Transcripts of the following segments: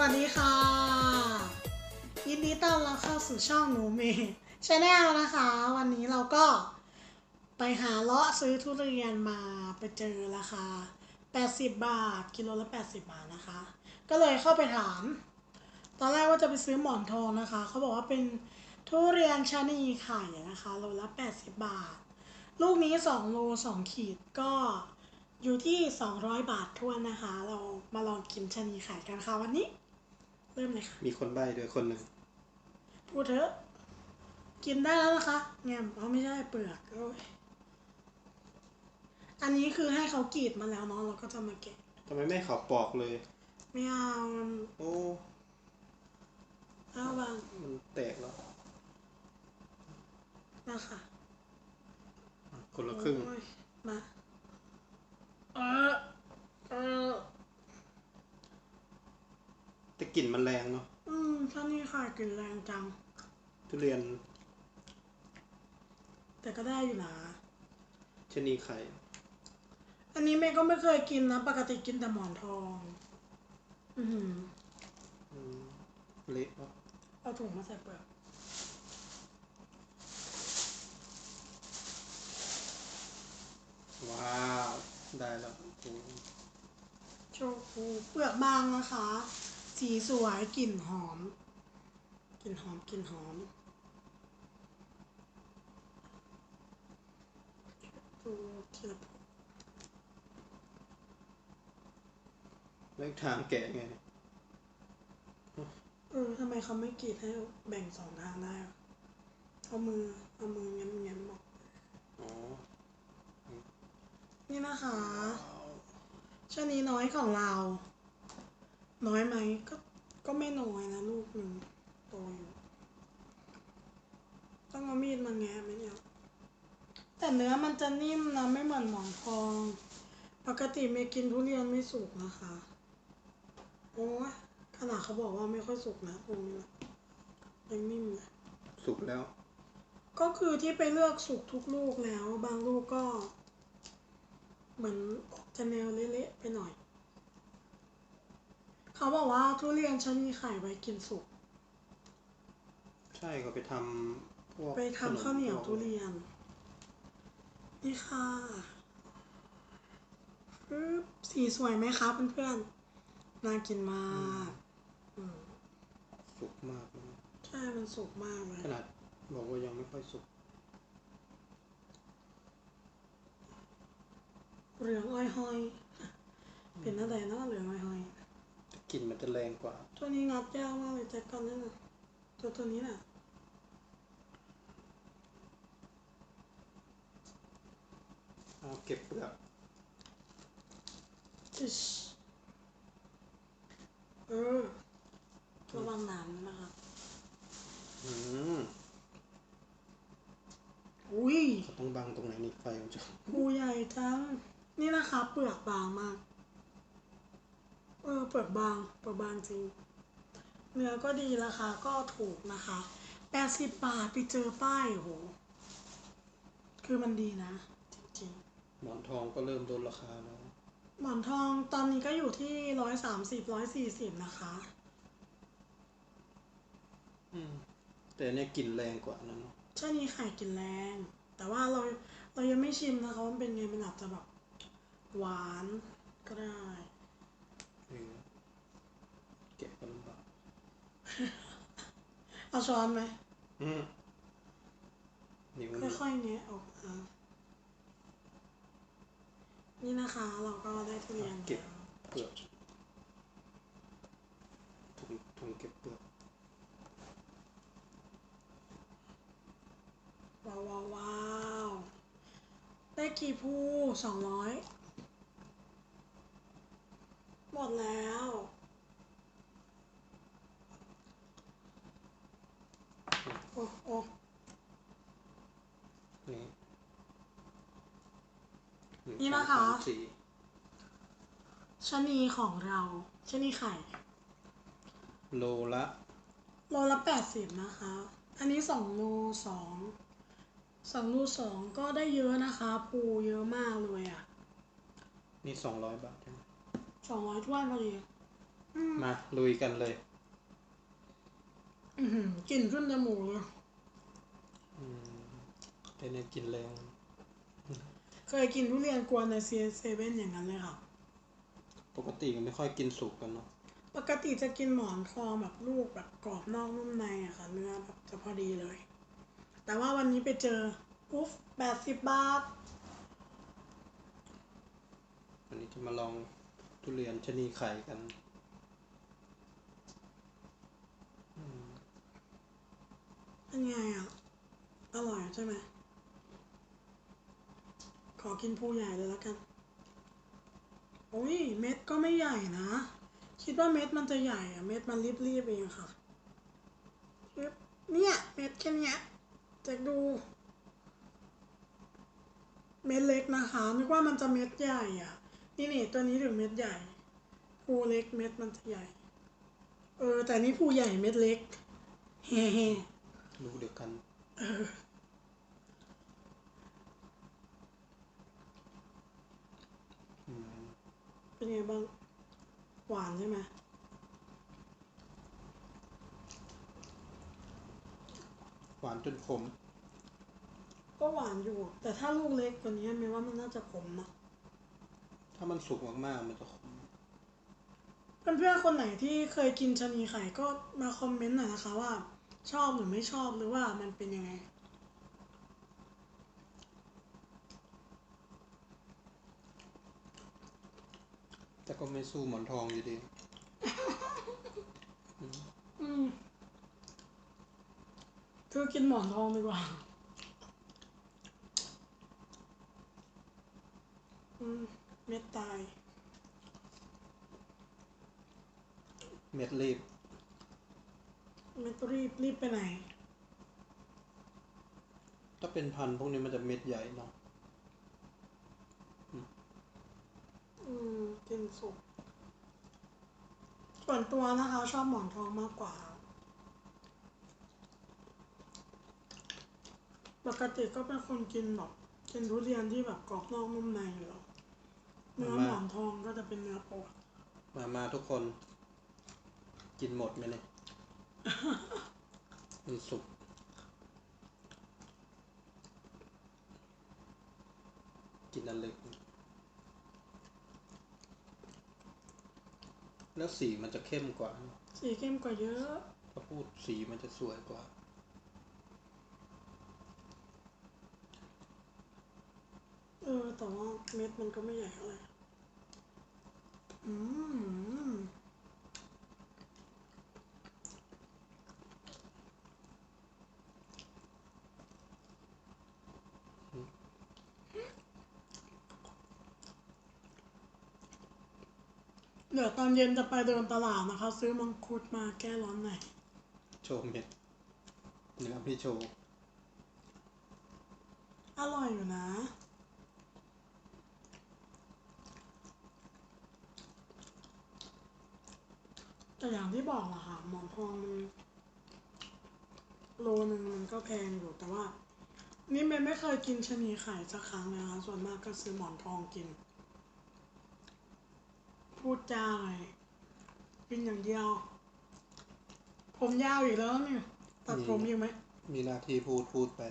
สวัสดีค่ะ ยินดีต้อนรับเข้าสู่ช่องหนูเมย์ชาแนลนะคะ วันนี้เราก็ไปหาเลาะซื้อทุเรียนมาไปเจอราคา 80 บาท กิโลละ 80 บาทนะคะ ก็เลยเข้าไปถาม ตอนแรกว่าจะไปซื้อหมอนทองนะคะ เขาบอกว่าเป็นทุเรียนชะนีไข่นะคะโลละ 80 บาท ลูกนี้ 2 โล 2 ขีดก็อยู่ที่ 200 บาททวนนะคะ เรามาลองกินชะนีไข่กันค่ะวันนี้ เริ่มเลยค่ะ มีคนใบ้ด้วยคนหนึ่งพูดเถอะ กินได้แล้วนะคะแง่มเอาไม่ใช่เปลือกโอ้ยอันนี้คือให้เขากรีดมาแล้วเนาะเราก็จะมาแกะ ทำไมไม่เขอปอกเลย ไม่เอามันโอ้เอาบางมันแตกแล้วนะคะคนละครึ่งโอ้ยมา เออ เออ แต่กลิ่นมันแรงเนาะอืมท่านี่ค่ะกลิ่นแรงจัง ทุเรียน แต่ก็ได้อยู่นะชะนีไข่ อันนี้แม่ก็ไม่เคยกินนะ ปกติกินแต่หมอนทอง อือหืออืมเละเนาะเอาถุงมาใส่เปลือกว้าว ได้แล้วโอ้โชฟูเปลือกบางนะคะ สีสวยกลิ่นหอม กลิ่นหอมกลิ่นหอมดูทีละพวงแล้วทางแกะไงเออทำไมเขาไม่กรีดให้แบ่งสองทางได้อะเอามือเอามือแง้มแง้มๆออกอ๋อนี่นะคะชะนีน้อยของเรา น้อยไหมก็ก็ไม่น้อยนะลูกหนึ่งโตอยู่ต้องเอามีดมาแงะไหมเนี่ยแต่เนื้อมันจะนิ่มนะไม่เหมือนหมอนทอง ปกติเมย์กินทุเรียนไม่สุกนะคะ โอ้ยขนาดเขาบอกว่าไม่ค่อยสุกนะตรงนี้นะยังนิ่มเลยสุกแล้ว ก็คือที่ไปเลือกสุกทุกลูกแล้ว บางลูกก็ เหมือนออกจะแนวเละๆไปหน่อย เขาบอกว่าทุเรียนชะนีไข่ไว้กินสุก ใช่ก็ไปทำพวกไปทำข้าวเหนียวขมทุเรียน นี่ค่ะปึ๊บสีสวยไหมคะเพื่อนๆ น่ากินมากอืมสุกมากเลยใช่มันสุกมากเลยขนาดบอกว่ายังไม่ค่อยสุกเหลืองอ้อยหอย เป็นอะไรเนาะเหลืองอ้อยหอยแต่ กลิ่นมันจะแรงกว่า ตัวนี้งัดยากมากเลยแจ็คกันนั่นน่ะตัวตัวนี้น่ะเอาเก็บเปลือกอิชเออระวังหนามนะคะอืมอุ้ยเขาต้องบังตรงไหนนี่ไฟมันจะภูใหญ่จัง นี่นะคะ เปลือกบางมาก เออเปลือกบางเปลือกบางจริง เนื้อก็ดีราคาก็ถูกนะคะแปดสิบบาทไปเจอป้ายโห คือมันดีนะ จริงหมอนทองก็เริ่มโดนราคาแล้ว ๆ หมอนทองตอนนี้ก็อยู่ที่ร้อยสามสิบร้อยสี่สิบนะคะ อืม แต่อันเนี่ยกลิ่นแรงกว่านั้นเนาะชานีไข่กินแรง แต่ว่าเราเรายังไม่ชิมนะคะว่ามันเป็นไงมันอาจจะแบบหวานก็ได้เออ แกะก็ลำบากเอาช้อนไหมอืมนิ้วมันค่อยๆแงะออกมานี่นะคะเราก็ได้ทุเรียนเก็บแล้วเปลือกถุงถุงเก็บเปลือกว้าวว้าวว้าวได้กี่ภูสองร้อยหมดแล้ว โอ้โอ้ นี่หง นี่นะคะสองสามสี่ชะนีของเราชะนีไข่ โลละโลละแปดสิบนะคะ อันนี้สองโลสองสองโลสองก็ได้เยอะนะคะ ปูเยอะมากเลยอะ่ะนี่สองร้อยบาทใช่ไหมสองร้อยถ้วนพอดีอือืมมาลุยกันเลยอื้อหือกลิ่นขึ้นจมูกเลยอืมเป็นเนี่ยกินแรง เคยกินทุเรียนกวนในเซเซเว่นอย่างนั้นเลยค่ะ ปกติก็ไม่ค่อยกินสุกกันเนาะ ปกติจะกินหมอนทองแบบลูกแบบกรอบนอกนุ่มในอะค่ะ เนื้อแบบจะพอดีเลย แต่ว่าวันนี้ไปเจออุ๊ฟแปดสิบบาท วันนี้จะมาลองทุเรียนชะนีไข่กันอืมเป็นไงอะ อร่อยใช่ไหม ขอกินภูใหญ่เลยแล้วกันโอ้ยเม็ดก็ไม่ใหญ่นะ คิดว่าเม็ดมันจะใหญ่อะเม็ดมันรีบๆเองค่ะชึบเนี่ยเม็ดแค่เนี้ยจะดู เม็ดเล็กนะคะนึกว่ามันจะเม็ดใหญ่อะนี่นี่ตัวนี้ถึงเม็ดใหญ่ภูเล็กเม็ดมันจะใหญ่ เออ แต่นี่ภูใหญ่เม็ดเล็กเฮ้เฮ้ลูกเดียวกัน เอออื เป็นไงบ้าง หวานใช่ไหมหวานจนขม ก็หวานอยู่ แต่ถ้าลูกเล็กกว่านี้เมย์ว่ามันน่าจะขมนะถ้ามันสุกมากๆ มันจะขม เพื่อนๆคนไหนที่เคยกินชะนีไข่ก็มาคอมเมนต์หน่อยนะคะว่า ชอบหรือไม่ชอบหรือว่ามันเป็นยังไง ก็ไม่สู้หมอนทองอยู่ดีอืมเธอกินหมอนทองดีกว่าอืมเม็ดตาย เม็ดรีบ เม็ดรีบรีบไปไหน ถ้าเป็นพันธุ์พวกนี้มันจะเม็ดใหญ่เนาะ อืมกินสุกส่วนตัวนะคะ ชอบหมอนทองมากกว่า ปกติก็เป็นคนกินแบบกินทุเรียนที่แบบกรอบนอกนุ่มในอยู่แล้วเนื้อหมอนทองก็จะเป็นเนื้อโปดมามาทุกคน กินหมดไหมเนี่ยมันสุกกินอันเล็ก แล้วสีมันจะเข้มกว่า สีเข้มกว่าเยอะ ถ้าพูดสีมันจะสวยกว่า เออแต่ว่าเม็ดมันก็ไม่ใหญ่เท่าไหร่อืม เดี๋ยวตอนเย็นจะไปเดินตลาดนะคะ ซื้อมังคุดมาแก้ร้อนหน่อยโชว์เม็ดเนื้อพี่โชว์อร่อยอยู่นะ แต่อย่างที่บอกอะค่ะหมอนทองมันโลนึงมันก็แพงอยู่แต่ว่า นี่เมย์ไม่เคยกินชะนีไข่สักครั้งเลยนะคะส่วนมากก็ซื้อหมอนทองกิน พูดจาหน่อยกินอย่างเดียว ผมยาวอีกแล้วเนี่ยตัดผมอยู่ไหม มีหน้าที่พูดพูดไป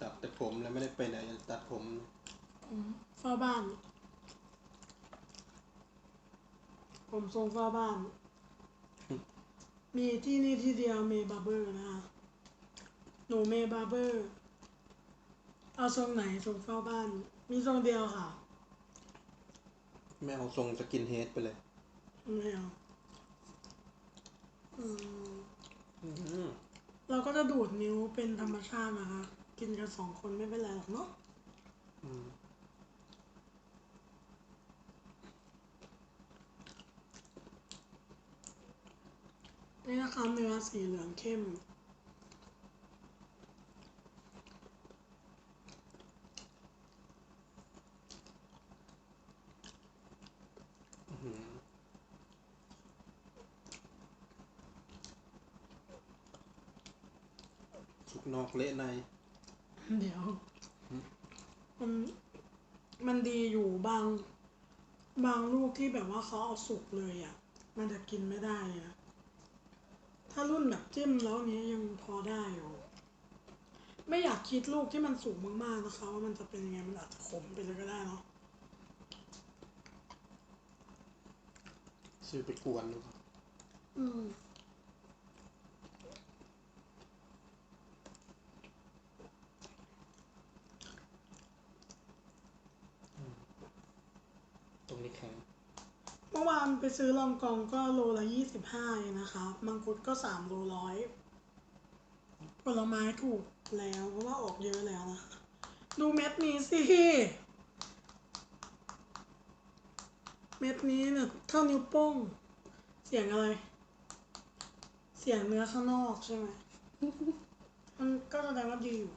ตัดแต่ผมแล้วไม่ได้ไปไหนตัดผมผมเฝ้าบ้าน ผมทรงเฝ้าบ้าน มีที่นี่ที่เดียวเมย์บาร์เบอร์นะคะ หนูเมย์บาร์เบอร์ เอาทรงไหนทรงเฝ้าบ้าน มีทรงเดียวค่ะไม่เอาทรงสกินเฮดไปเลยไม่เอาอืมอืมเราก็จะดูดนิ้วเป็นธรรมชาตินะคะ กินกันสองคนไม่เป็นไรหรอกเนาะอืมนี่นะคะเนื้อสีเหลืองเข้ม อื้อหือสุกนอก เละใน เดี๋ยวมันมันดีอยู่บาง บางลูกที่แบบว่าเขาเอาสุกเลยอะ มันจะกินไม่ได้เลยนะถ้ารุ่นแบบจิ้มแล้วเนี้ยยังพอได้อยู่ ไม่อยากคิดลูกที่มันสุกมากๆนะคะ ว่ามันจะเป็นยังไงมันอาจจะขมไปเลยก็ได้เนาะซื้อไปกวนหรือเปล่าอืม ตรงนี้แข็ง เมื่อวานไป ซื้อลองกองก็โลละยี่สิบห้าเองนะคะ มังคุดก็สามโลร้อยผลไม้ถูกแล้วเพราะว่าออกเยอะแล้วนะ ดูเม็ดนี้สิ เม็ดนี้เนี่ยเท่านิ้วโป้ง เสียงอะไร เสียงเนื้อข้างนอกใช่ไหม มันก็แสดงว่าดีอยู่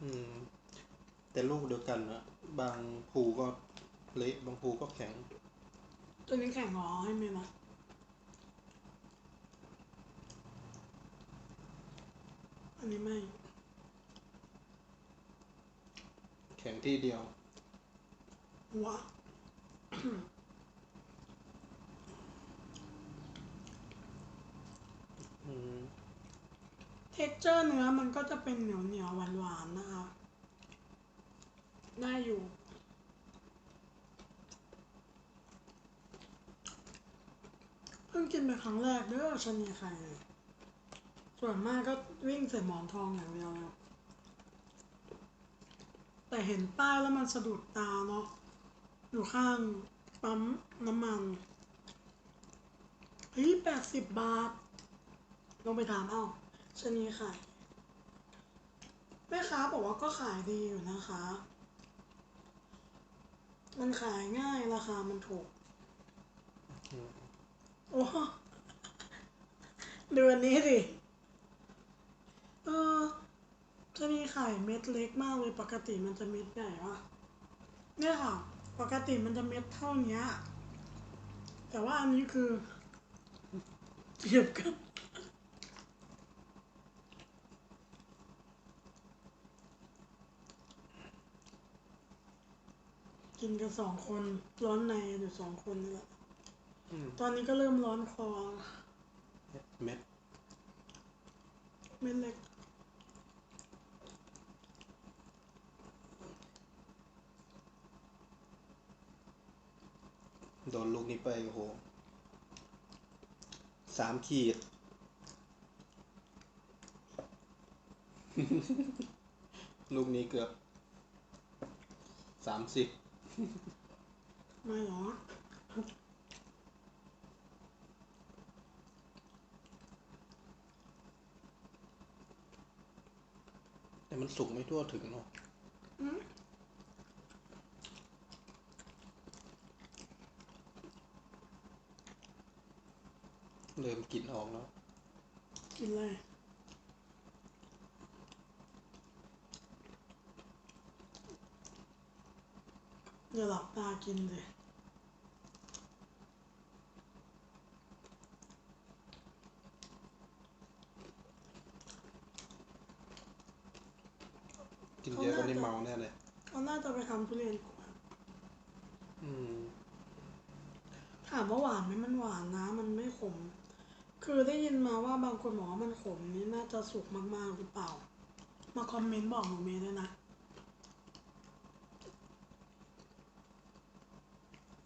อืม แต่ลูกเดียวกันนะบางภูก็ เละบางภูก็แข็ง ตัวนี้แข็งหรอให้เมย์นะอันนี้ไม่ แข็งที่เดียวหัวอืมเท็กเจอร์เนื้อมันก็จะเป็นเหนียวเหนียวหวานหวานๆนะคะ ได้อยู่ เพิ่งกินไปครั้งแรกเด้อชะนีไข่ส่วนมากก็วิ่งใส่หมอนทองอย่างเดียวเลยแต่เห็นป้ายแล้วมันสะดุดตาเนาะอยู่ข้างปั๊มน้ำมันเฮ้ยแปดสิบบาท ลงไปถามเอาชนีไขายแม่ค้าบอกว่าก็ขายดีอยู่นะคะ มันขายง่ายราคามันถูก โอ้ดูอันนี้ดิเออชะนีไข่เม็ดเล็กมากเลยปกติมันจะเม็ดใหญ่ปะเนี่ยค่ะ ปกติมันจะเม็ดเท่านี้แต่ว่าอันนี้คือเทียบกันกินกันสองคนร้อนในอยู่สองคนนี่แหละ ตอนนี้ก็เริ่มร้อนคอเม็ดเม็ดเล็กโดนลูกนี้ไปโอ้โหสามขีด ลูกนี้เกือบสามสิบ ไม่หรอ มันสุกไม่ทั่วถึงเนาะอืมเริ่มกลิ่นออกแล้วกินเลยอย่าหลับตากินเลย กินเยอะก็นี่เมาแน่เลยเขาน่าจะไปทำทุเรียนกวนอืมถามว่าหวานไหมมันหวานนะ มันไม่ขม คือได้ยินมาว่าบางคนบอกว่ามันขมนี่น่าจะสุกมากๆหรือเปล่า มาคอมเมนต์บอกหนูเมย์ด้วยนะ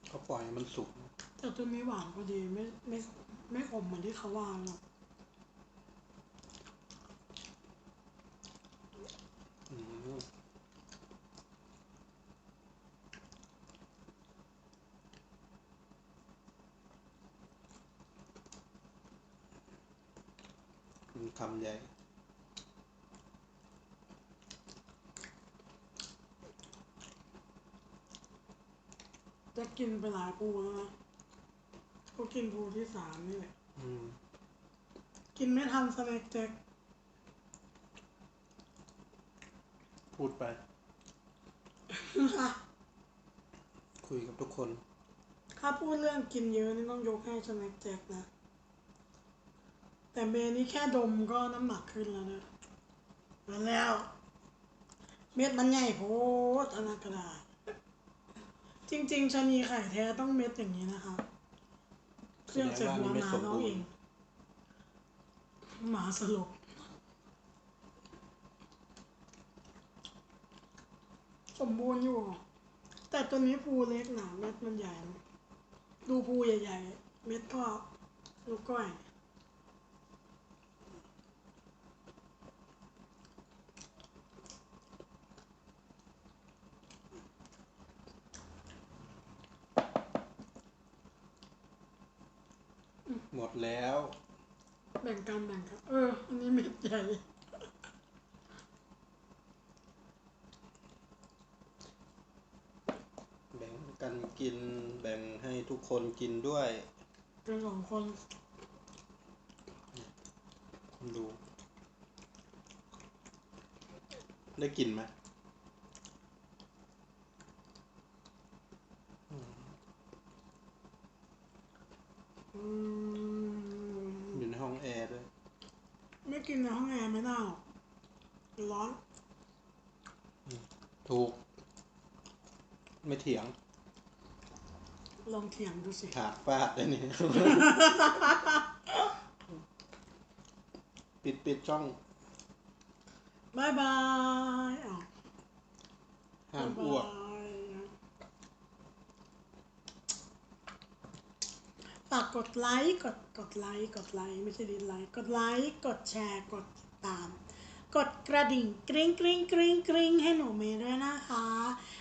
เขาปล่อยให้มันสุกแต่ตัวนี้หวานพอดีไม่ไม่ไม่ขมเหมือนที่เขาว่าหรอก อืมมัน คำใหญ่ จะกินไปหลายปูแล้วนะก็กินปูที่สามนี่แหละ อืม กินไม่ทันสแน็คแจ็คพูดไป คุยกับทุกคน ถ้าพูดเรื่องกินเยอะนี่ต้องยกให้สแน็คแจ็คนะ แต่เมนี่แค่ดมก็น้ำหนักขึ้นแล้วนะมาแล้ว เม็ดมันใหญ่โพดอนนั้นก็ได้จริง ๆชนีไข่แท้ต้องเม็ดอย่างนี้นะคะ เครื่องเสร็จหัวหมาน้องเอง หมาสลบสมบูรณ์อยู่ แต่ตัวนี้ภูเล็กหนาเม็ดมันใหญ่ ดูภูใหญ่ ๆ เม็ดก็ลูกก้อย หมดแล้ว แบ่งกันแบ่งกัน เออ อันนี้เม็ดใหญ่แบ่งกันกินแบ่งให้ทุกคนกินด้วยเป็นสองคนดู ได้กลินไหม อืมอยู่ในห้องแอร์ด้วย ไม่กินในห้องแอร์ไม่ได้หรอกร้อน ถูก ไม่เถียง ลองเถียงดูสิ ถาดฟาดได้นี่ ปิดปิดช่องบายบายอ้าวห้ามอ้วก บ๊ายบาย ฝากกดไลค์กดกดไลค์กดไลค์ไม่ใช่ดิไลค์กดไลค์กดแชร์กดติดตาม กดกระดิ่งกริ๊งกริ๊งกริ๊งกริ๊งให้หนูเมย์ด้วยนะคะ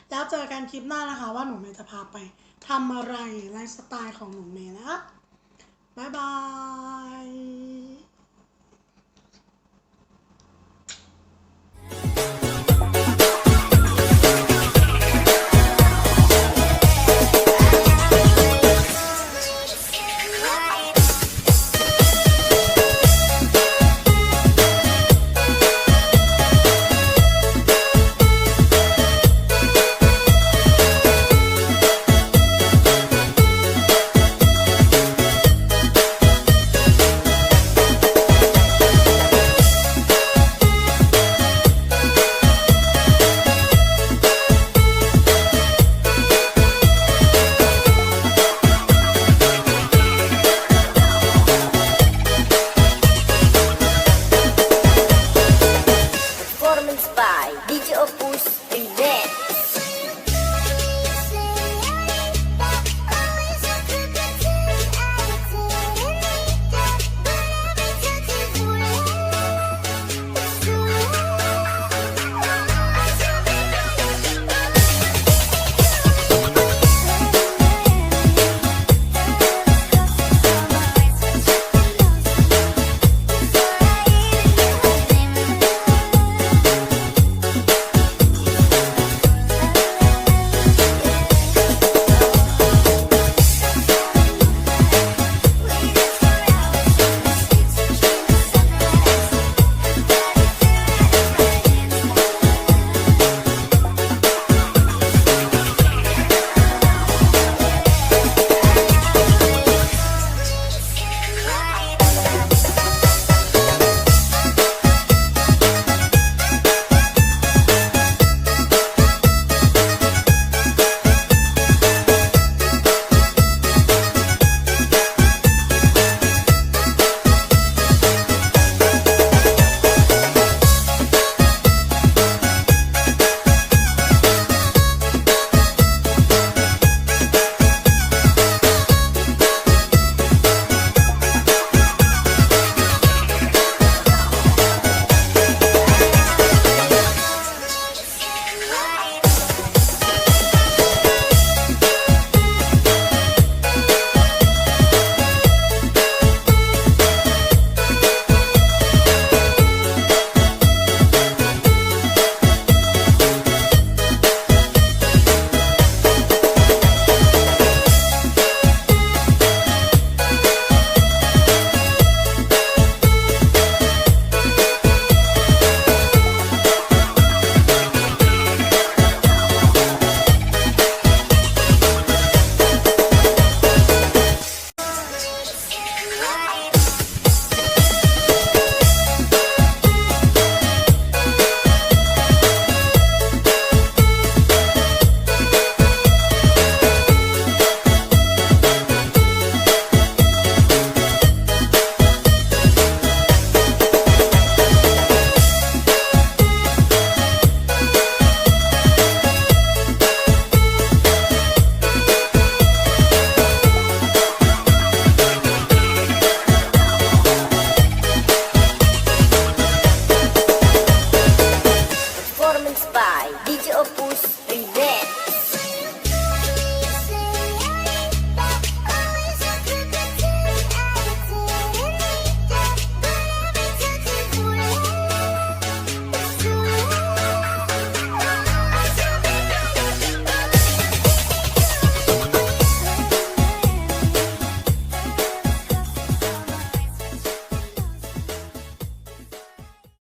แล้วเจอกันคลิปหน้านะคะว่าหนูเมย์จะพาไปทำอะไรไลฟ์สไตล์ของหนูเมย์นะคะบ๊ายบาย